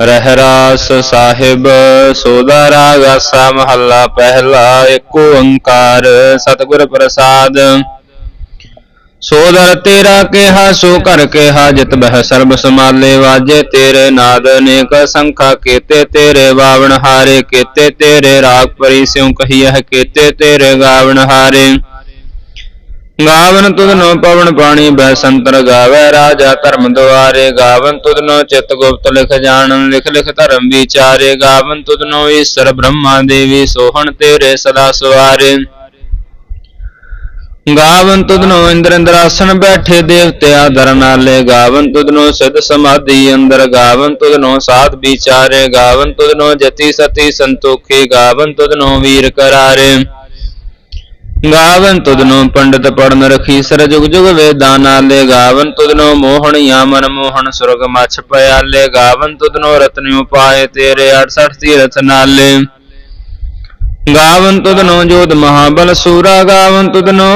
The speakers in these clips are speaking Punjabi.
ਰਹਿ ਸਾਹਿਬ, ਸੋਦਾ ਰਾਗ ਆਸਾ ਮਹੱਲਾ, ਪਹਿਲਾ ਏਕ ਓੰਕਾਰ, ਸਤਿਗੁਰ ਪ੍ਰਸਾਦ। ਸੋਦਰ ਤੇਰਾ ਕਿਹਾ, ਸੋ ਕਰ ਕਿਹਾ, ਜਿਤ ਬਹਿ ਸਰਬ ਸਮਾਲੇ ਵਾਜੇ ਤੇਰੇ ਨਾਦ ਅਨੇਕ, ਸੰਖਾ ਕੀਤੇ ਤੇਰੇ ਬਾਵਣ ਹਾਰੇ ਕੀਤੇ ਤੇਰੇ ਰਾਗ ਪਰੀ ਸਿਉ ਕਹੀਐ ਕੀਤੇ ਤੇਰੇ ਗਾਵਣ ਹਾਰੇ ਗਾਵਨ ਤੁਧਨੋ ਪਵਨ ਪਾਣੀ ਬੈ ਸੰਤਰ ਗਾਵੇ, ਰਾਜਾ ਧਰਮ ਦੁਆਰੇ ਗਾਵਨ ਤੁਧਨੋ ਚਿਤ ਗੁਪਤ ਲਿਖ ਜਾਣਨ, ਲਿਖ ਲਿਖ ਧਰਮ ਵਿਚਾਰੇ, ਗਾਵਨ ਤੁਧਨੋ ਈਸ਼ਰ ਬ੍ਰਹਮਾ ਦੇਵੀ ਸੋਹਣ ਤੇਰੇ ਸਦਾ ਸਵਾਰੇ। ਗਾਵਨ ਤੁਧਨੋ ਇੰਦਰ ਇੰਦਰਾਸਨ ਬੈਠੇ ਦੇਵਤੇ ਆਦਰ ਨਾਲੇ ਗਾਵਨ ਤੁਧਨੋ ਸਿਧ ਸਮਾਧੀ ਅੰਦਰ, ਗਾਵਨ ਤੁਧਨੋ ਸਾਧ ਵਿਚਾਰੇ, ਗਾਵਨ ਤੁਧਨੋ ਜਤੀ ਸਤੀ ਸੰਤੋਖੀ, ਗਾਵਨ ਤੁਧਨੋ ਵੀਰ ਕਰਾਰੇ। ਗਾਵਨ ਤੁਧਨੋ ਪੰਡਤ ਪੜਨ ਰਖੀ ਸਰ ਜੁਗ ਜੁਗ ਵੇਦਾਂ ਨਾਲੇ ਗਾਵਨ ਤੁਧਨੋ ਮੋਹਣਿਆ ਮਨ ਮੋਹਣ ਸੁਰਗ ਮਛ ਪਿਆਲੇ। ਗਾਵਨ ਤੁਧਨੋ ਰਤਨਿ ਉਪਾਏ ਤੇਰੇ 68 ਤੀਰਥ ਨਾਲੇ। ਗਾਵਨ ਤੁਧਨੋ ਜੋਤ ਮਹਾਬਲ ਸੂਰਾ, ਗਾਵਨ ਤੁਧਨੋ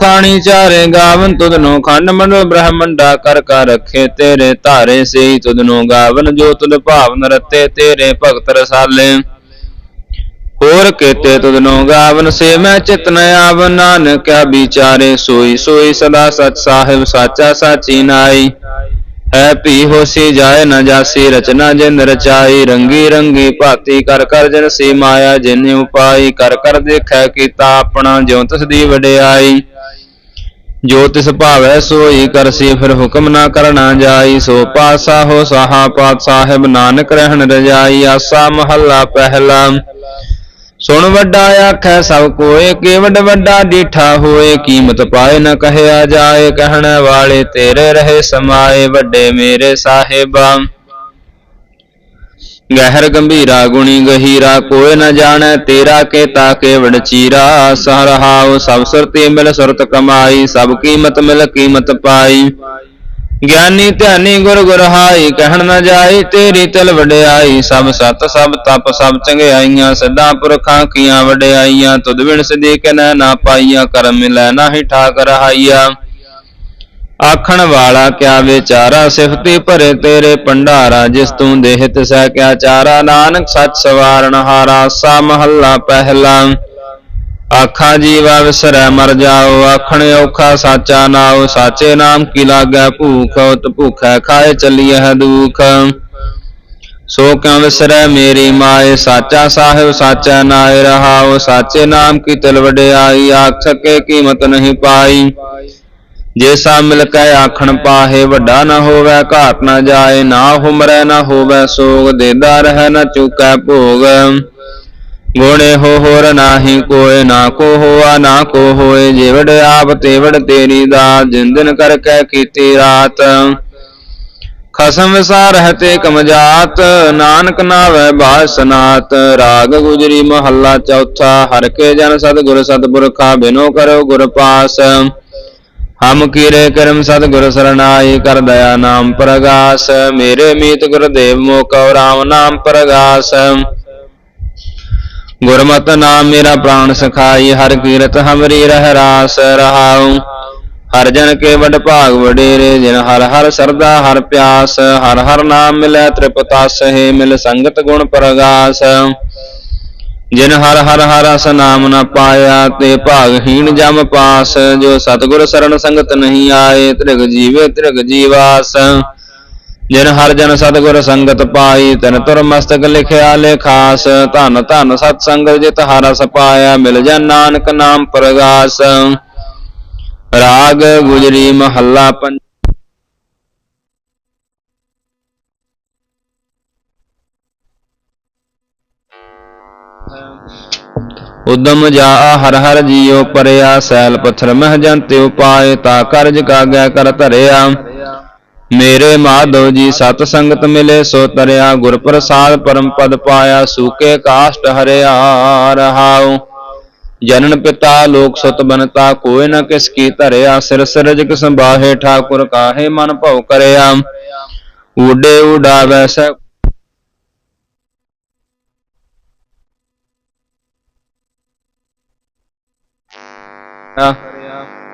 ਖਾਣੀ ਚਾਰੇ। ਗਾਵਨ ਤੁਧਨੋ ਖੰਡ ਮੰਡਲ ਬ੍ਰਹਮੰਡਾ ਕਰ ਕਰ ਰਖੇ ਤੇਰੇ ਧਾਰੇ। ਸੇਈ ਤੁਧਨੋ ਗਾਵਨ ਜੋ ਤੁਧ ਭਾਵਨ ਰਤੇ ਤੇਰੇ ਭਗਤ ਰਸਾਲੇ। ਹੋਰ ਕੀਤੇ ਤੁਧਨੋ ਗਾਵਨ ਸੇ ਮੈਂ ਚਿਤ ਨ ਆਵ ਨਾਨਕਿਆ ਵਿਚਾਰੇ ਸੋਈ ਸੋਈ ਸਦਾ ਸਚ ਸਾਹਿਬ ਸਾਚਾ ਸਾਚੀ ਨਾਈ। ਹੈ ਭੀ ਹੋਸੀ ਜਾਏ ਨ ਜਾਸੀ ਰਚਨਾ ਜਿਨ ਰਚਾਈ। ਰੰਗੀ ਰੰਗੀ ਭਾਤੀ ਕਰ ਕਰ ਜਨ ਸੀ ਮਾਇਆ ਜਿਨ ਉਪਾਈ। ਕਰ ਕਰ ਦੇਖੈ ਕੀਤਾ ਆਪਣਾ ਜਿਉ ਤਿਸ ਦੀ ਵਡਿਆਈ। ਜੋ ਤਿਸ ਭਾਵੈ ਸੋਈ ਕਰਸੀ ਫਿਰ ਹੁਕਮ ਨਾ ਕਰਨਾ ਜਾਈ। ਸੋ ਪਾਸਾ ਹੋ ਸਾਹਾ ਪਾਤ ਸਾਹਿਬ ਨਾਨਕ ਰਹਿਣ ਰਜਾਈ। ਆਸਾ ਮਹੱਲਾ ਪਹਿਲਾ। ਸੁਣ ਵੱਡਾ ਆਖੈ ਸਭ ਕੋਏ ਕੇਵਡ ਵੱਡਾ ਡੀਠਾ ਹੋਏ, ਕੀਮਤ ਪਾਏ ਨ ਕਹਿਆ ਜਾਏ, ਕਹਿਣ ਵਾਲੇ ਤੇਰੇ ਰਹੇ ਸਮਾਏ, ਵੱਡੇ ਮੇਰੇ ਸਾਹਿਬਾ। ਗਹਿਰ ਗੰਭੀਰਾ ਗੁਣੀ ਗਹੀਰਾ ਕੋਇ ਨ ਜਾਣੈ ਤੇਰਾ ਕੇ ਤਾ ਕੇਵਡ ਚੀਰਾ ਸਹਰਹਾਉ ਸਭ ਸੁਰਤੀ ਮਿਲ ਸੁਰਤ ਕਮਾਈ, ਸਭ ਕੀਮਤ ਮਿਲ ਕੀਮਤ ਪਾਈ। ਗਿਆਨੀ ਧਿਆਨੀ ਗੁਰ ਗੁਰ ਕਹਿਣ ਨਾ ਜਾਈ ਤੇਰੀ ਤਿਲ ਵਡਿਆਈ। ਸਭ ਸਤ, ਸਭ ਤਪ, ਸਭ ਚੰਗਿਆਈਆਂ ਸਦਾ ਪੁਰਖਾਂ ਕੀਆਂ ਵਡਿਆਈਆਂ। ਤੁਧ ਬਿਨ ਸਦੀ ਕਨੈ ਨਾ ਪਾਈਆਂ ਕਰਮ ਮਿਲੈ ਨਾਹੀ ਠਾਕ ਰਹਾਈਆ ਆਖਣ ਵਾਲਾ, ਕਿਆ ਵਿਚਾਰਾ ਸਿਫਤੀ ਭਰੇ ਤੇਰੇ ਭੰਡਾਰਾ, ਜਿਸ ਤੂੰ ਦੇਹ ਸਹਿ ਕਿਆ ਚਾਰਾ। ਨਾਨਕ ਸੱਚ ਸਵਾਰਨ ਹਾਰਾ, ਸਾ ਮਹੱਲਾ ਪਹਿਲਾ। ਆਖਾਂ ਜੀਵਾ ਵਿਸਰੈ ਮਰ ਜਾਓ, ਆਖਣ ਔਖਾ ਸਾਚਾ ਨਾਉ, ਸਾਚੇ ਨਾਮ ਕੀ ਲਾਗੈ ਭੂਖ, ਉਤ ਭੁਖੈ ਖਾਏ ਚੱਲੀਐ ਦੁਖ। ਸੋ ਕਿਉ ਵਿਸਰੈ ਮੇਰੀ ਮਾਏ, ਸਾਚਾ ਸਾਹਿਬ ਸਾਚਾ ਨਾਇ ਰਹਾਉ, ਸਾਚੇ ਨਾਮ ਕੀ ਤਿਲ ਵਡਿਆਈ, ਆਖ ਸਕੇ ਕੀਮਤ ਨਹੀਂ ਪਾਈ। ਜੇ ਸਾ ਮਿਲ ਕੈ ਆਖਣ ਪਾਹੇ, ਵੱਡਾ ਨਾ ਹੋਵੇ, ਘਾਟ ਨਾ ਜਾਏ, ਨਾ ਹੁਮਰੈ ਨਾ ਹੋਵੇ ਸੋਗ, ਦੇਦਾ ਰਹਿ ਨਾ ਚੁਕੈ ਭੋਗ। ਗੁਣੇ ਹੋ ਹੋਰ ਨਾਹੀ ਕੋਏ, ਨਾ ਕੋ ਹੋਆ, ਨਾ ਕੋ ਹੋਏ ਜਿਵੜ ਆਪ ਤੇਵੜ ਤੇਰੀ ਦਾਤ, ਜਿਨ ਕਰ ਕੈ ਕੀਤੀ ਰਾਤ। ਖਸਮ ਵਿਸਾਰ ਹਤੇ ਕਮਜਾਤ, ਨਾਨਕ ਨਾਵੇ ਬਾਸਨਾਤ ਰਾਗ ਗੁਜਰੀ ਮਹੱਲਾ ਚੌਥਾ, ਹਰ ਕੇ ਜਨ ਸਤਿਗੁਰ ਸਤਿਪੁਰਖਾ, ਬਿਨੋ ਕਰੋ ਗੁਰ ਪਾਸ। ਹਮ ਕੀਰੇ ਕਰਮ ਸਤਿਗੁਰ ਸਰਨਾਈ, ਕਰ ਦਇਆ ਨਾਮ ਪ੍ਰਗਾਸ। ਮੇਰੇ ਮੀਤ ਗੁਰਦੇਵ ਮੋਕਉ ਰਾਮ ਨਾਮ ਪ੍ਰਗਾਸ। ਗੁਰਮਤਿ ਨਾਮ ਮੇਰਾ ਪ੍ਰਾਣ ਸਖਾਈ, ਹਰ ਕੀਰਤ ਹਮਰੀ ਰਹਿ ਰਾਸ ਰਹਾਉ। ਹਰ ਜਨ ਕੇ ਵਡ ਭਾਗ ਵਡੇਰੇ, ਜਿਨ ਹਰ ਹਰ ਸਰਦਾ ਹਰ ਪਿਆਸ। ਹਰ ਹਰ ਨਾਮ ਮਿਲੈ ਤ੍ਰਿਪਤਾਸ ਹੈ ਮਿਲ ਸੰਗਤ ਗੁਣ ਪ੍ਰਗਾਸ। ਜਿਨ ਹਰ ਹਰ ਹਰ ਰਸ ਨਾਮ ਨ ਪਾਇਆ, ਤੇ ਭਾਗਹੀਣ ਜਮ ਪਾਸ। ਜੋ ਸਤਿਗੁਰ ਸਰਣ ਸੰਗਤ ਨਹੀਂ ਆਏ, ਤ੍ਰਿਗ ਜੀਵੇ ਤ੍ਰਿਗ ਜੀਵਾਸ। ਜਿਨ ਹਰ ਜਨ ਸਤਿਗੁਰ ਸੰਗਤ ਪਾਈ, ਤਨ ਤੁਰ ਮਸਤਕ ਲਿਖਿਆ ਲੇਖਾਸ, ਧਨ ਧਨ ਸਤ ਸੰਗਤ ਜਿਤ ਹਰ ਰਸ ਪਾਇਆ, ਮਿਲ ਜਨ ਨਾਨਕ ਨਾਮ ਪ੍ਰਗਾਸ। ਰਾਗ ਗੁਜਰੀ ਮਹੱਲਾ ਪੰਜ। ਉਦਮ ਜਾ ਹਰ ਹਰ ਜੀਉ ਪਰਿਆ, ਸੈਲ ਪਥਰ ਮਹ ਜੰਤਿ ਉਪਾਏ ਤਾ ਕਰਜ ਕਾਗੈ ਕਰ ਧਰਿਆ। ਮੇਰੇ ਮਾਧੋ ਜੀ, ਸਤ ਸੰਗਤ ਮਿਲੇ, ਸੋ ਤਰਿਆ ਗੁਰ ਪ੍ਰਸਾਦ ਪਰਮ ਪਦ ਪਾਇਆ, ਸੂਕੇ ਕਾਸ਼ਟ ਹਰਿਆ ਰਹਾਉ ਜਨਨ ਪਿਤਾ ਲੋਕ ਸੁਤ ਬਨਤਾ ਕੋਇ ਨ ਕਿਸ ਕੀ ਧਰਿਆ, ਸਿਰ ਸਿਰਜਕ ਸੰਭਾਹੇ, ਠਾਕੁਰ ਕਾਹੇ ਮਨ ਭਉ ਕਰਿਆ। ਊਡੇ ਉਡਾਵੈ ਸੈ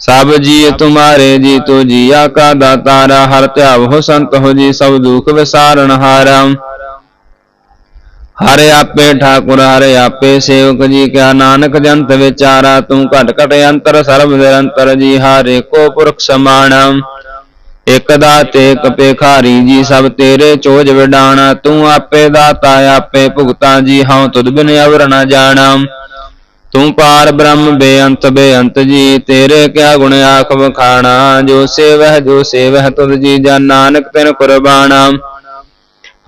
ਸਭ ਜੀ ਤੁਮਾਰੇ ਜੀ ਤੋ ਜੀਆ ਕਾ ਦਾਤਾਰਾ ਹਰ ਧਿਆਵਹੁ ਸੰਤ ਹੋ ਜੀ, ਸਭ ਦੁਖ ਵਿਸਾਰਨ ਹਾਰਾ। ਹਰੇ ਆਪੇ ਠਾਕੁਰ, ਹਰੇ ਆਪੇ ਸੇਵਕ ਜੀ, ਕਿਆ ਨਾਨਕ ਜੰਤ ਵਿਚਾਰਾ ਤੂੰ ਘਟ ਘਟ ਅੰਤਰ, ਸਰਬ ਨਿਰੰਤਰ ਜੀ, ਹਾਰੇ ਕੋ ਪੁਰਖ ਸਮਾਣਾ। ਇਕ ਦਾਤੇ, ਇਕ ਭੇਖਾਰੀ ਜੀ, ਸਭ ਤੇਰੇ ਚੋਜ ਵਿਡਾਣਾ। ਤੂੰ ਆਪੇ ਦਾਤਾ, ਆਪੇ ਭੁਗਤਾ ਜੀ, ਹਉ ਤੁਧ ਬਿਨ ਅਵਰ ਨ ਜਾਣਾ। ਤੂੰ ਪਾਰ ਬ੍ਰਹਮ ਬੇਅੰਤ ਬੇਅੰਤ ਜੀ, ਤੇਰੇ ਕਿਆ ਗੁਣ ਆਖ ਵਖਾਣਾ? ਜੋ ਸੇਵਹਿ ਜੋ ਸੇਵਹਿ, ਤੁਧ ਜੀ ਜਨ ਨਾਨਕ ਤਿਨ ਕੁਰਬਾਨਾ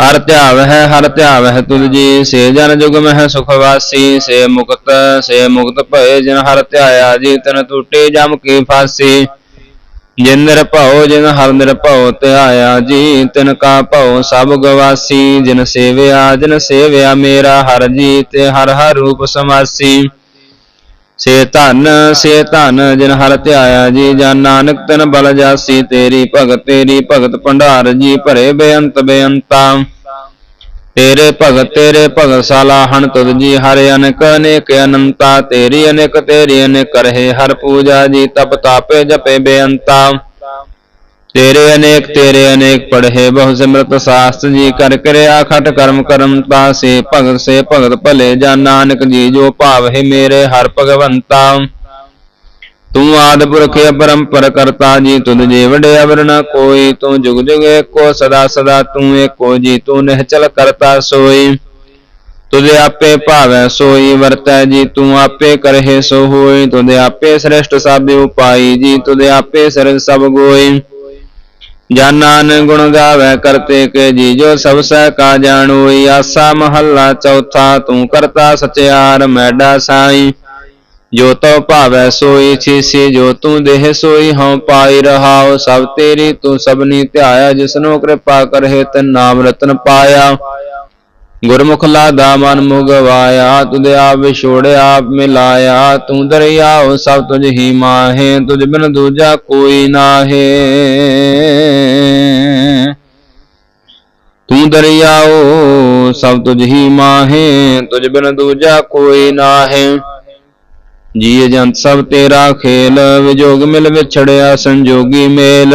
ਹਰ ਧਿਆਵਹਿ ਹਰ ਧਿਆਵਹਿ ਤੁਧ ਜੀ, ਸੇ ਜਨ ਜੁਗ ਮਹਿ ਸੁਖ ਵਾਸੀ, ਸੇ ਮੁਕਤ ਸੇ ਮੁਕਤ ਭਏ ਜਿਨ ਹਰ ਧਿਆਇਆ ਜੀ, ਤਨ ਟੂਟੇ ਜਮ ਕੀ ਫਾਸੀ। ਜਿਨ ਨਿਰਭਉ, ਜਿਨ ਹਰ ਨਿਰਭਉ ਧਿਆਇਆ ਜੀ, ਤਿਨ ਕਾ ਭਉ ਸਭ ਗਵਾਸੀ। ਜਿਨ ਸੇਵਿਆ ਜਿਨ ਸੇਵਿਆ ਮੇਰਾ ਹਰ ਜੀ, ਤੇ ਹਰ ਹਰ ਰੂਪ ਸਮਾਸੀ। ਸੇ ਧਨ ਸੇ ਧਨ ਜਿਨ ਹਰ ਧਿਆਇਆ ਜੀ ਜਨ ਨਾਨਕ ਤਨ ਬਲ ਜਾਸੀ ਤੇਰੀ ਭਗਤ ਤੇਰੀ ਭਗਤ ਭੰਡਾਰ ਜੀ, ਭਰੇ ਬੇਅੰਤ ਬੇਅੰਤਾ। ਤੇਰੇ ਭਗਤ ਤੇਰੇ ਭਗਤ ਸਾਲਾ ਸਲਾਹਣ ਤੁਧ ਜੀ, ਹਰ ਅਨਕ, ਅਨੇਕ ਅਨੰਤਾ। ਤੇਰੀ ਅਨੇਕ ਤੇਰੀ ਅਨੇਕ ਰਹੇ, ਹਰ ਪੂਜਾ ਜੀ, ਤਪ ਤਾਪੇ ਜਪੇ ਬੇਅੰਤਾ। ਤੇਰੇ ਅਨੇਕ ਤੇਰੇ ਅਨੇਕ ਪੜ੍ਹੇ ਬਹੁ ਸਿਮਰਤ ਸਾਸਤ ਜੀ, ਕਰ ਕਿਰਿਆ ਖਟ ਕਰਮ ਕਰਮ ਤਾ, ਸੇ ਭਗਤ ਸੇ ਭਗਤ ਭਲੇ ਜਨ ਨਾਨਕ ਜੀ, ਜੋ ਭਾਵ ਹੈ ਮੇਰੇ ਹਰ ਭਗਵੰਤਾ। ਤੂੰ ਆਦ ਪੁਰਖ ਅਪਰੰਪਰ ਕਰਤਾ ਜੀ, ਤੁਧ ਜੀ ਵਡੇ ਅਵਰ ਕੋਈ, ਤੂੰ ਜੁਗ ਜੁਗ ਏਕੋ, ਸਦਾ ਸਦਾ ਤੂੰ ਏਕੋ ਜੀ, ਤੂੰ ਨਿਹਚਲ ਕਰਤਾ ਸੋਈ। ਤੁਧ ਆਪੇ ਭਾਵੈ ਸੋਈ, ਵਰਤੈ ਜੀ, ਤੂੰ ਆਪੇ ਕਰਹਿ ਸੋ ਹੋਈ ਤੁਧ ਆਪੇ ਸ੍ਰਿਸ਼ਟ ਸਭ ਉਪਾਈ ਜੀ, ਤੁਧ ਆਪੇ ਸਰਜ ਸਭ ਗੋਈ। ਜਨ ਗੁਣ ਗਾਵੇ ਕਰਤੇ ਕੇ ਜੀ ਸਭ ਸਹਿ ਕਾ ਜਾਣੋਈ, ਆਸਾ ਮਹੱਲਾ ਚੌਥਾ, ਤੂੰ ਕਰਤਾ ਸਚਿਆਰ ਮੈਡਾ ਸਾਈ। ਜੋ ਤੋ ਭਾਵੈ ਸੋਈ, ਛੀਸੀ ਜੋ ਤੂੰ ਦੇਹ ਸੋਈ, ਹਉ ਪਾਈ ਰਹਾਉ, ਸਭ ਤੇਰੀ ਤੂੰ ਸਭਨੀ ਧਿਆਇਆ, ਜਿਸਨੂੰ ਕਿਰਪਾ ਕਰਹਿ ਤਨ ਨਾਮ ਰਤਨ ਪਾਇਆ। ਗੁਰਮੁਖ ਲਾਦਾ ਮਨ ਮੁਗਵਾਇਆ ਤੁਧ ਆਪ ਵਿਛੋੜਿਆ ਆਪ ਮਿਲਾਇਆ, ਤੂੰ ਦਰਿਆਉ ਸਭ ਤੁਝ ਹੀ ਮਾਹੇ, ਤੁਝ ਬਿਨ ਦੂਜਾ ਕੋਈ ਨਾਹੇ। ਤੂੰ ਦਰਿਆਉ ਸਭ ਤੁਝ ਹੀ ਮਾਹੇ, ਤੁਝ ਬਿਨ ਦੂਜਾ ਕੋਈ ਨਾਹੇ। ਜੀ ਜੰਤ ਸਭ ਤੇਰਾ ਖੇਲ, ਵਿਜੋਗ ਮਿਲ ਵਿਛੜਿਆ ਸੰਜੋਗੀ ਮੇਲ।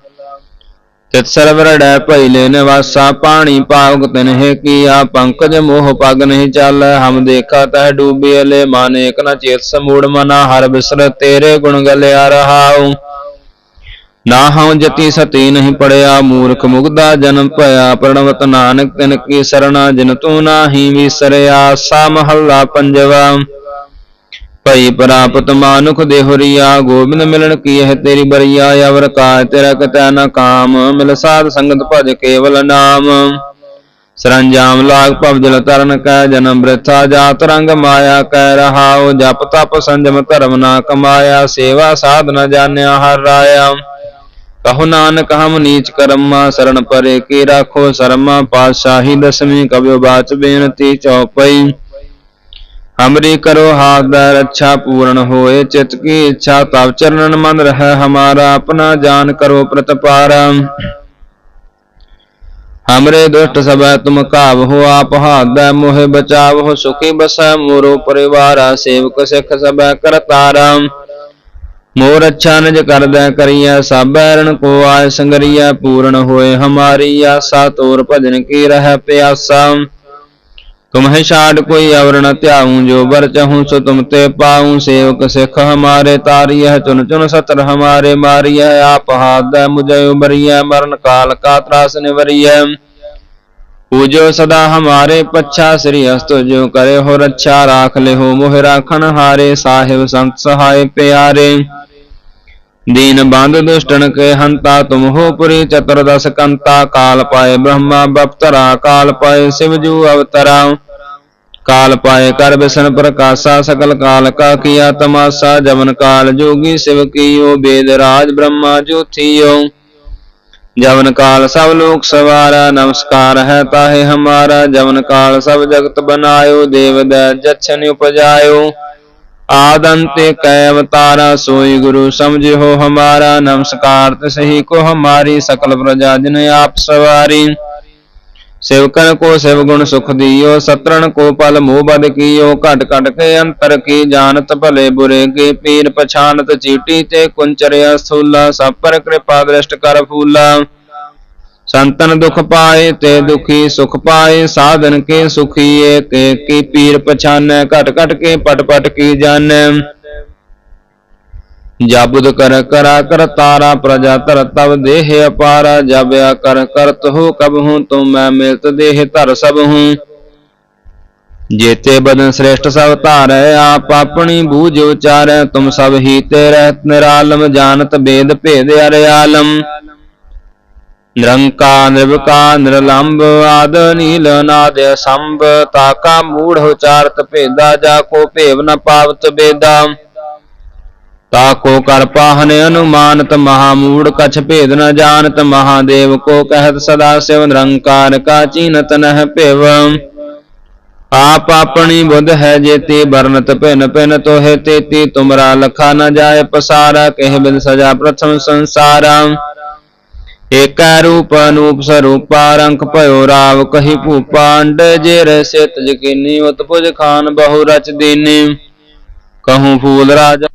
ਤਿਤ ਸਰਵਰੜੈ ਭਇਲੇ ਨਿਵਾਸਾ ਪਾਣੀ ਪਾਵਕ ਤਨਹਿ ਕੀਆ ਪੰਕਜ ਮੋਹ ਪਗ ਨਹੀਂ ਚੱਲ, ਹਮ ਦੇਖਾ ਤਹ ਡੂਬੇ ਲੈ ਮਾਨੇਕ ਨ ਚੇਤ ਸਮੂੜ ਮਨਾ, ਹਰ ਬਿਸਰ ਤੇਰੇ ਗੁਣ ਗਲਿਆ ਰਹਾਉ। ਨਾ ਹਉ ਜਤੀ ਸਤੀ ਨਹੀਂ ਪੜਿਆ, ਮੂਰਖ ਮੁਗਦਾ ਜਨਮ ਭਇਆ, ਪ੍ਰਣਵਤ ਨਾਨਕ ਤਿਨ ਕੀ ਸਰਣਾ, ਜਿਨ ਤੂੰ ਨਾਹੀ ਵਿਸਰਿਆ, ਸਾ ਮਹੱਲਾ ਪੰਜਵਾ। ਭਈ ਪ੍ਰਾਪਤ ਮਾਨੁਖ ਦੇਹੁਰੀਆ, ਗੋਬਿੰਦ ਮਿਲਣ ਕੀ ਤੇਰੀ ਬਰੀਆ, ਅਵਰ ਕਾ ਤੇਰਾ ਕਤੈ ਨ ਕਾਮ, ਮਿਲ ਸਾਧ ਸੰਗਤ ਭਜ ਕੇਵਲ ਨਾਮ। ਸਰੰਜਾਮ ਲਾਗ ਭਵ ਜਲ ਤਰਨ ਕੈ ਜਨਮ ਬ੍ਰਿਥਾ ਜਾਤ ਰੰਗ ਮਾਇਆ ਕੈ ਰਹਾਉ, ਜਪ ਤਪ ਸੰਜਮ ਧਰਮ ਨਾ ਕਮਾਇਆ, ਸੇਵਾ ਸਾਧ ਨ ਜਾਣਿਆ ਹਰ ਰਾਇਆ। ਕਹੋ ਨਾਨਕ ਹਮ ਨੀਚ ਕਰਮਾ ਸਰਣ ਪਰੇ ਕੀ ਰਾਖੋ, ਸਰਮਾ ਪਾਤਸ਼ਾਹੀ ਦਸਵੀਂ ਕਬਿਓ ਬਾਚ ਬੇਨਤੀ ਚਉਪਈ। हमरी करो हाथ दर अच्छा पूर्ण होए चित की इच्छा तब चरणन मन रह हमारा अपना जान करो प्रतपारा हमरे दुष्ट सब तुम काव हो आप हाथ दै मोहे बचाव हो सुखी बस मोरो परिवारा सेवक सिख सब करतारा मोर अच्छा निज कर दै करिया सब बैरन को आय संगरिया पूर्ण होए हमारी आशा तोर भजन की रह प्यासा तुम्हें छाड़ कोई अवर न त्याऊं जो बर चहूं सो तुम ते पाऊं सेवक सिख हमारे तारिय चुन चुन सतर हमारे मारिय आप हाथ मुझे उबरिय मरण काल का त्रास निवरिय पूजो सदा हमारे पच्छा श्री अस्तु जो करे हो रक्षा राख ले हो मोह राखन हारे साहिब संत सहाय प्यारे दीन बंद दुष्टन के हंता तुम हो पुरी चतुर्दश कंता काल पाए ब्रह्मा बप्तरा काल पाए शिवजू अवतरा काल पाए कर बिसन प्रकाशा सकल काल का किया तमाशा जवन काल जोगी शिव कियो वेद राज ब्रह्मा जो थियो जवन काल सब लोक सवारा नमस्कार है ताहे हमारा जवन काल सब जगत बनायो देव जच्छन उपजायो आदंते कै अवतारा सोई गुरु समझ हो हमारा नमस्कार सही को हमारी सकल प्रजा जिन आप सवारी सेवकन को शिव गुण सुख दियो सतरण को पल मोह बद कियो घट घट के अंतर की जानत भले बुरे के पीर पछानत चीटी ते कुंचरिया स्थूला सब पर कृपा दृष्ट कर फूला ਸੰਤਨ ਦੁਖ ਪਾਏ ਤੇ ਦੁਖੀ ਸੁਖ ਪਾਏ, ਸਾਧਨ ਕੇ ਸੁਖੀਏ ਤੇ ਕੀ ਪੀਰ ਪਛਾਨੈ, ਘਟ ਘਟ ਕੇ ਪਟ ਪਟ ਕੀ ਜਾਣੈ। ਜਾਬੁਦ ਕਰ ਕਰਾ ਕਰ ਤਾਰਾ ਪ੍ਰਜਾ ਤਰ ਤਵ ਦੇਹ ਅਪਾਰਾ ਜਬਿਆ ਕਰ ਕਰਤ ਹੋ ਕਬ ਹੂੰ ਤੂੰ ਮੈਂ ਮਿਲਤ ਦੇਹ ਧਰ ਸਭ ਹੂੰ। ਜੇਤੇ ਬਦਨ ਸ੍ਰੇਸ਼ਟ ਸਭ ਧਾਰੈ, ਆਪ ਆਪਣੀ ਬੂਝ ਉਚਾਰੈ, ਤੁਮ ਸਭ ਹੀ ਤੇ ਰਹਿਤ ਨਿਰਾਲਮ, ਜਾਣਤ ਬੇਦ ਭੇਦ ਅਰਿਆਲਮ। ਨਿਰੰਕਾਰ ਨਿਰਵਕਾਰ ਨਿਰਲੰਭ ਆਦ ਨੀਲ ਨਾਦ ਸੰਭ, ਤਾਕਾ ਮੂੜ ਉਚਾਰਤ ਭੇਦਾ, ਜਾ ਕੋ ਭੇਵ ਨ ਪਾਵਤ ਬੇਦਾ। ਤਾ ਕੋ ਕਰ ਪਾਹਨ ਅਨੁਮਾਨਤ, ਮਹਾ ਮੂੜ ਕਛ ਭੇਦ ਨ ਜਾਣਤ ਮਹਾਦੇਵ ਕੋ ਕਹਿਤ ਸਦਾ ਸਿਵ, ਨਿਰੰਕਾਰ ਕਾ ਚੀਨਤ ਨਹ ਭੇਵ। ਆਪ ਆਪਣੀ ਬੁੱਧ ਹੈ ਜੇਤੀ ਬਰਨਤ ਭਿਨ ਭਿਨ ਤੋਹੇ ਤੇਤੀ, ਤੁਮਰਾ ਲਖਾ ਨ ਜਾਏ ਪਸਾਰਾ, ਕਹਿ ਬਿਨ ਸਜਾ ਪ੍ਰਥਮ ਸੰਸਾਰਾ। ਏਕੈ ਰੂਪ ਅਨੂਪ ਸਰੂਪਾ ਰੰਗ ਭਇਓ ਰਾਵ ਕਹੀ ਭੂਪਾ, ਅੰਡ ਜੇ ਸਿਤ ਜਕੀਨੀ ਉਤ ਪੁਜ ਖਾਨ ਬਹੁ ਰਚ ਦੀਨੀ। ਕਹੂੰ ਫੂਲ ਰਾਜ।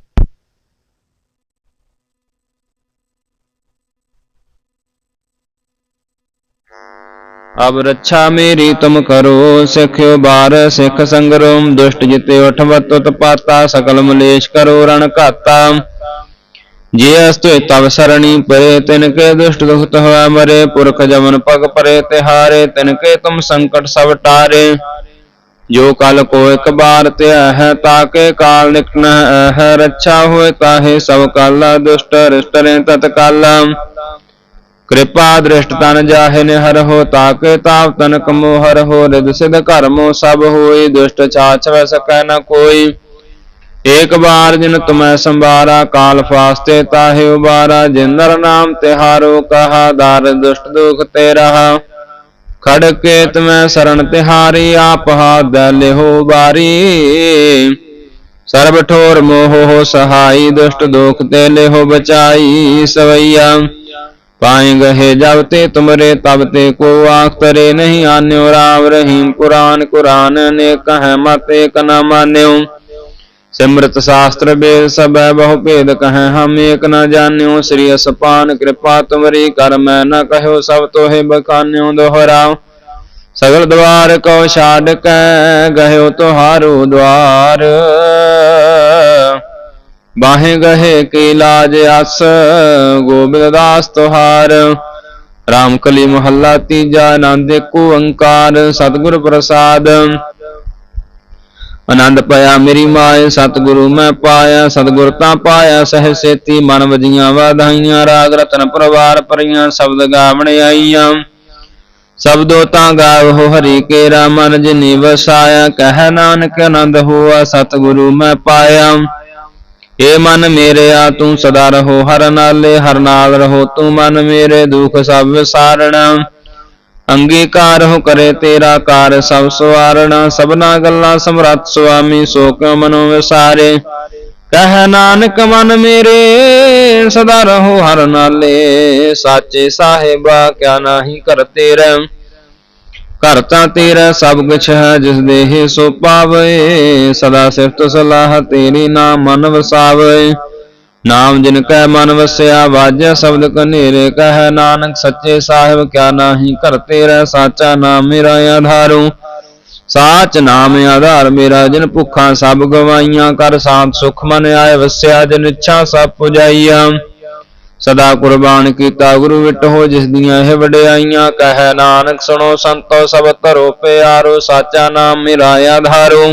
ਅਬ ਰੱਛਾ ਮੇਰੀ ਤੁਮ ਕਰੋ ਸਿੱਖਿਓ ਬਾਰ ਸਿੱਖ ਸੰਗਰੋਮ, ਦੁਸ਼ਟ ਜਿਤੇ ਉਠਵਤ ਉਤ ਸਕਲ ਮਲੇਸ਼ ਕਰੋ ਰਣ ਘਾਤਾ। अस्तु तब सरणी परे तिनके दुष्ट दुखत हुआ मरे पुरख जमन पग परे तिहारे तिनके तुम संकट सब टारे जो कल को एक बार ते है ताके काल निकन है रक्षा होए ताहे सब काल दुष्ट रिष्टरे तत्काल कृपा दृष्ट तन जाहे निहर हो ताके ताप तनक मोहर हो रिद सिद्ध कर्मो सब होई दुष्ट छाछ वै सकै न कोई ਏਕ ਬਾਰ ਜਿਨ ਤੁਮੈ ਸੰਭਾਰਾ ਕਾਲ ਫਾਸਤੇ ਤਾਹੇ ਉਬਾਰਾ ਜਿੰਦਰ ਨਾਮ ਤਿਹਾਰੋ ਕਹਾ, ਦਰ ਦੁਸ਼ਟ ਦੁਖ ਤੇ ਰਹਾ। ਖੜ ਕੇ ਤਮੈ ਸ਼ਰਨ ਤਿਹਾਰੀ, ਆਪ ਹਾਦ ਲਿਹੋ ਬਾਰੀ ਸਰਬ ਠੋਰ ਮੋਹ ਹੋ ਸਹਾਈ, ਦੁਸ਼ਟ ਦੁਖ ਤੇ ਲਿਹੋ ਬਚਾਈ, ਸਵਈਆ। ਪਾਏ ਗਹੇ ਜਬ ਤੇ ਤੁਮਰੇ, ਤਬ ਤੇ ਕੋ ਆਖ ਤਰੇ ਨਹੀਂ ਆਨਿਓ, ਰਾਮ ਰਹੀਮ ਕੁਰਾਨ ਕੁਰਾਨ ਨੇ ਕਹ ਮਤੇ ਕਨਾ ਨਾ ਮਾਨਿਓ। ਸਿਮਰਤ ਸ਼ਾਸਤਰ ਬੇਦ ਸਭੈ ਬਹੁ ਭੇਦ ਕਹੈ, ਹਮ ਏਕ ਨ ਜਾਣਿਓ, ਸ੍ਰੀ ਅਸਪਾਨ ਕਿਰਪਾ ਤੁਮਰੀ ਕਰ, ਮੈਂ ਨ ਕਹਿਓ ਸਭ ਤੋਹੇ ਬਖਾਨਿਓ ਦੋਹਰਾਉ ਸਗਲ ਦਵਾਰ ਕੋ ਛਾੜ ਕੈ, ਗਹਿਓ ਤੁਹਾਰੂ ਦਵਾਰ। ਬਾਹੇ ਗਹੇ ਕੀ ਲਾਜ ਅਸ, ਗੋਬਿੰਦ ਦਾਸ ਤੁਹਾਰ। RAM ਕਲੀ ਮਹੱਲਾ ਤੀਜਾ, ਆਨੰਦ ਕੋ ਅੰਕਾਰ ਸਤਗੁਰ ਪ੍ਰਸਾਦ। ਆਨੰਦ ਪਾਇਆ, ਮੇਰੀ ਮਾਏ ਸਤਿਗੁਰੂ, ਮੈਂ ਪਾਇਆ, ਸਤਿਗੁਰ ਤਾਂ ਪਾਇਆ ਸਹਿ ਸੇਤੀ ਮਨ ਵਜੀਆਂ ਵਾਧਾਈਆਂ, ਰਾਗ ਰਤਨ ਪਰਵਾਰ ਪਰੀਆਂ ਸ਼ਬਦ ਗਾਵਣ ਆਈਆਂ। ਸਬਦੋ ਤਾਂ ਗਾਵੋ ਹਰੀ ਕੇ ਰਾਮਨ ਜਿਨੀ ਵਸਾਇਆ, ਕਹਿ ਨਾਨਕ ਆਨੰਦ ਹੋਆ, ਸਤਿਗੁਰੂ ਮੈਂ ਪਾਇਆ। ਏ ਮਨ ਮੇਰੇ, ਆ ਤੂੰ ਸਦਾ ਰਹੋ, ਹਰ ਨਾਲੇ, ਹਰ ਨਾਲ ਰਹੋ, ਤੂੰ ਮਨ ਮੇਰੇ, ਦੁਖ ਸਭ ਵਿਸਾਰਣਾ। ਅੰਗੀਕਾਰ ਹੋ ਕਰੇ ਤੇਰਾ ਕਾਰ, ਸਭ ਸਵਾਰਣਾ, ਸਭਨਾ ਗੱਲਾਂ ਸਮਰੱਥ ਸੁਆਮੀ ਸੋ ਕਿਉ ਮਨੋ ਵਿਸਾਰੇ। ਕਹਿ ਨਾਨਕ ਮਨ ਮੇਰੇ, ਸਦਾ ਰਹੋ ਹਰ ਨਾਲੇ। ਸਾਚੇ ਸਾਹਿਬਾ, ਕਿਆ ਨਾਹੀ ਕਰਤੇ ਰਹਿ ਘਰ ਤਾਂ ਤੇਰਾ, ਸਭ ਕੁਛ ਹੈ ਜਿਸ ਦੇਹ ਸੋ ਪਾਵੇ। ਸਦਾ ਸਿਫਤ ਸਲਾਹ ਤੇਰੀ ਨਾਮ ਮਨ ਵਸਾਵੇ। ਨਾਮ ਜਿਨ ਕੈ ਮਨ ਵਸਿਆ, ਵਾਜੈ ਸ਼ਬਦ ਕਨੇਰੇ ਕਹੈ, ਨਾਨਕ ਸੱਚੇ ਸਾਹਿਬ ਕਿਆ ਨਾਹੀ ਕਰਤੇ ਰਹਿ ਸਾਚਾ ਨਾਮ ਮੇਰਾ ਆਧਾਰੂ। ਸਾਚ ਨਾਮ ਆਧਾਰ ਮੇਰਾ, ਜਿਨ ਭੁੱਖਾਂ ਸਭ ਗਵਾਈਆਂ, ਕਰ ਸਾਥ ਸੁਖ ਮਨ ਆਏ ਵਸਿਆ, ਜਿਨ ਇੱਛਾ ਸਭ ਪੁਜਾਈਆਂ। ਸਦਾ ਕੁਰਬਾਨ ਕੀਤਾ ਗੁਰੂ ਵਿਟੋ ਜਿਸ ਦੀਆਂ ਇਹ ਵਡਿਆਈਆਂ, ਕਹਿ ਨਾਨਕ ਸੁਣੋ ਸੰਤੋ ਸਭ ਧਰੋ, ਪਿਆਰੋ, ਸਾਚਾ ਨਾਮ ਮੇਰਾ ਆਧਾਰੋ।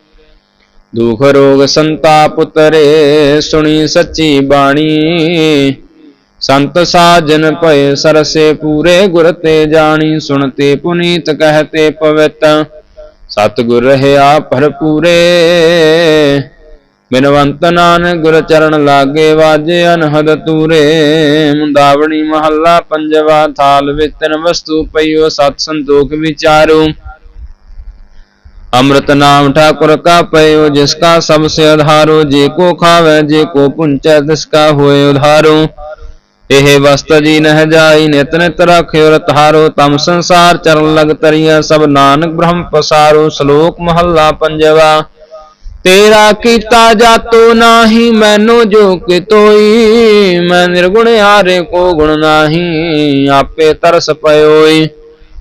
ਦੁਖ ਰੋਗ ਸੰਤਾਪ ਉਤਰੇ, ਸੁਣੀ ਸੱਚੀ ਬਾਣੀ। ਸੰਤ ਸਾਜਨ ਭਏ ਸਰਸੇ ਪੂਰੇ, ਗੁਰ ਤੇ ਜਾਣੀ, ਸੁਣਤੇ ਪੁਨੀਤ ਕਹਤੇ ਪਵਿੱਤ। ਸਤਿਗੁਰ ਰਹਿਆ ਭਰਪੂਰੇ। ਬਿਨਵੰਤ ਨਾਨਕ ਗੁਰ ਚਰਨ ਲਾਗੇ ਵਾਜੇ, ਅਨਹਦ ਤੂਰੇ। ਮੁੰਦਾਵਣੀ ਮਹੱਲਾ ਪੰਜਵਾ, ਥਾਲ ਵਿਤਨ ਵਸਤੂ ਪਈਓ, ਸਤ ਸੰਤੋਖ ਵਿਚਾਰੋ। अमृत नाम ठाकुर का पयो जिसका सबसे आधारो जे को खावे जे को पुंचै तिसका होए उधारो ਇਹ ਵਸਤ ਜੀ ਨਹਿ ਜਾਈ ਨਿਤ ਨਿਤ ਰਖਿਓ ਰਤਹਾਰੋ ਤਮ ਸੰਸਾਰ ਚਰਨ ਲਗ ਤਰੀਆ ਸਭ ਨਾਨਕ ਬ੍ਰਹਮ ਪਸਾਰੋ ਸ਼ਲੋਕ ਮਹੱਲਾ ਪੰਜਵਾ ਤੇਰਾ ਕੀਤਾ ਜਾਤੋ ਨਾਹੀ ਮੈਨੂੰ ਜੋ ਕਿਤੋਈ ਮੈਂ ਨਿਰਗੁਣ ਹਾਰੇ ਕੋ ਗੁਣ ਨਾਹੀ ਆਪੇ ਤਰਸ ਪਇਓਈ